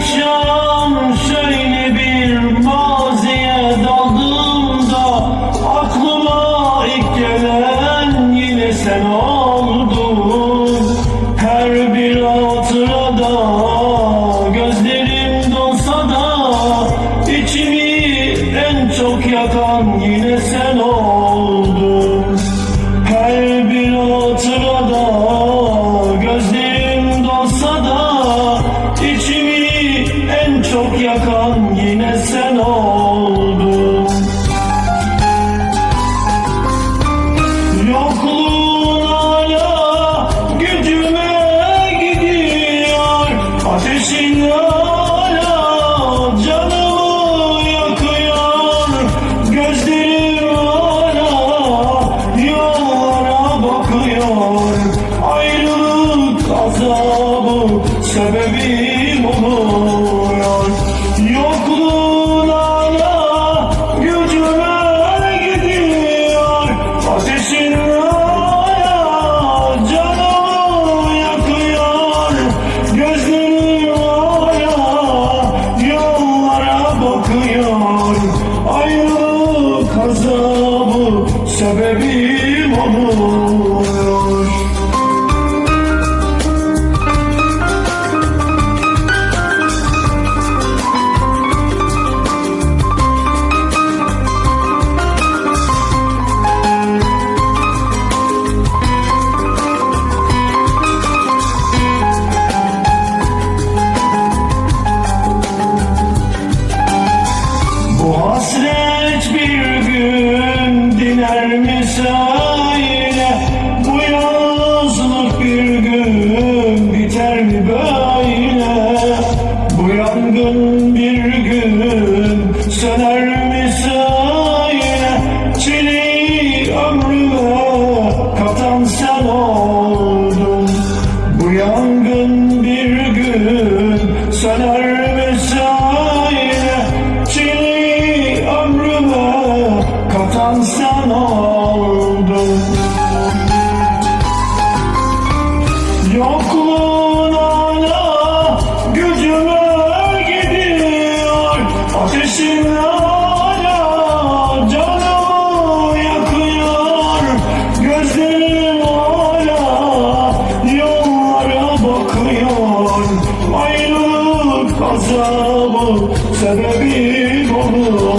akşam şöyle bir maziye daldığımda aklıma ilk gelen yine sen oldun. Her bir hatırada gözlerim dolsa da içimi en çok yakan yine sen oldun. yakan yine sen oldun. Yokluğun hala gücüme gidiyor. Ateşin hala canımı yakıyor. Gözlerim hala yollara bakıyor. Ayrılık azabı sebebi bakıyor. Ayrılık azabı sebebi Bu yalnızlık bir gün biter mi böyle? Bu yangın bir gün söner mi söyle Çileyi ömrüme katan sen Bu yangın bir gün söner mi söyle Çileyi ömrüme katan sen oldun. Yokluğun hala gücüme gidiyor. Ateşin canımı yakıyor. Gözlerim hala yollara bakıyor. Ayrılık azabı sebebim olur